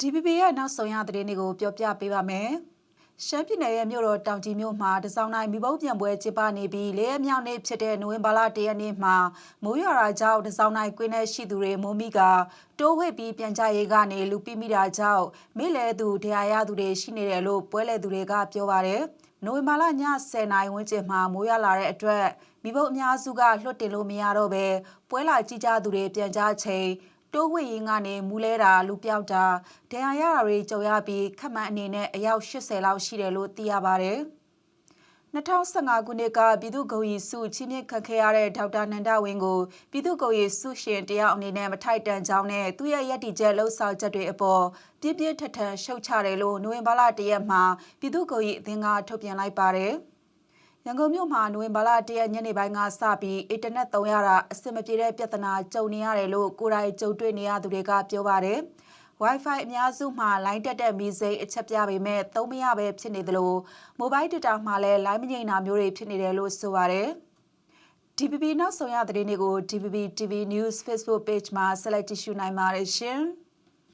DPP ရဲ့နောက်ဆုံးရသတင်းတွေကိုပြောပြပေးပါမယ်။ရှမ်းပြည်နယ်ရဲ့မြို့တော်တောင်ကြီးမြို့မှာတစောင်းတိုင်းမိဘုံပြန်ပွဲကျင်းပနေပြီးလေးရက်မြောက်နေ့ဖြစ်တဲ့နိုဝင်ဘာလ၁ရက်နေ့မှာမိုးရွာရာကြောင့်တစောင်းတိုင်းကွင်းထဲရှိသူတွေမိုးမိကတိုးဝှေ့ပြီးပြန်ကြရေးကနေလူပိမိတာကြောင့်မိလဲသူတရားရသူတွေရှိနေတယ်လို့ပွဲလေသူတွေကပြောပါတယ်။နိုဝင်ဘာလည10:00နာရီဝန်းကျင်မှာမိုးရွာလာတဲ့အတွက်မိဘအများစုကလွတ်တင်လို့မရတော့ပဲပွဲလာကြည့်ကြသူတွေပြန်ကြချိန် တိုးဝှေ့ရင်ကနေမူလဲတာလူပြောက်တာဒဏ်ရာရတာတွေကြုံရပြီးခက်မှန်အနေနဲ့အယောက်80လောက်ရှိတယ်လို့သိရပါတယ်။2015ခုနှစ်ကပြည်သူ့ဂုဏ်ရည်စုချီးမြှင့်ခံခဲ့ရတဲ့ဒေါက်တာနန္ဒဝင်းကိုပြည်သူ့ဂုဏ်ရည်စုရှင်တယောက်အနေနဲ့မထိုက်တန်ကြောင်းနဲ့သူ့ရဲ့ရည်တည်ချက်လှုပ်ဆောင်ချက်တွေအပေါ်ပြင်းပြင်းထန်ထန်ရှုတ်ချတယ်လို့နိုဝင်ဘာလ၁ရက်မှာပြည်သူ့ဂုဏ်ရည်အသင်းကထုတ်ပြန်လိုက်ပါတယ်။ ရန်ကုန်မြို့မှာနိုဝင်ဘာလ၁ရက်ညနေပိုင်းကစပြီးအင်တာနက်သုံးရတာအဆင်မပြေတဲ့ပြဿနာကြုံနေရတယ်လို့ကိုယ်တိုင်ကြုံတွေ့နေရသူတွေကပြောပါတယ်။ Wi-Fi အများစုမှာလိုင်းတက်တဲ့မီစိမ်းအချက်ပြပေမဲ့သုံးမရပဲဖြစ်နေသလို Mobile Data မှာလည်းလိုင်းမငိမ့်တာမျိုးတွေဖြစ်နေတယ်လို့ဆိုပါတယ်။ DPP နောက်ဆုံးရသတင်းတွေကို DPP TV News Facebook Page မှာဆက်လက်ကြည့်ရှုနိုင်ပါတယ်ရှင်။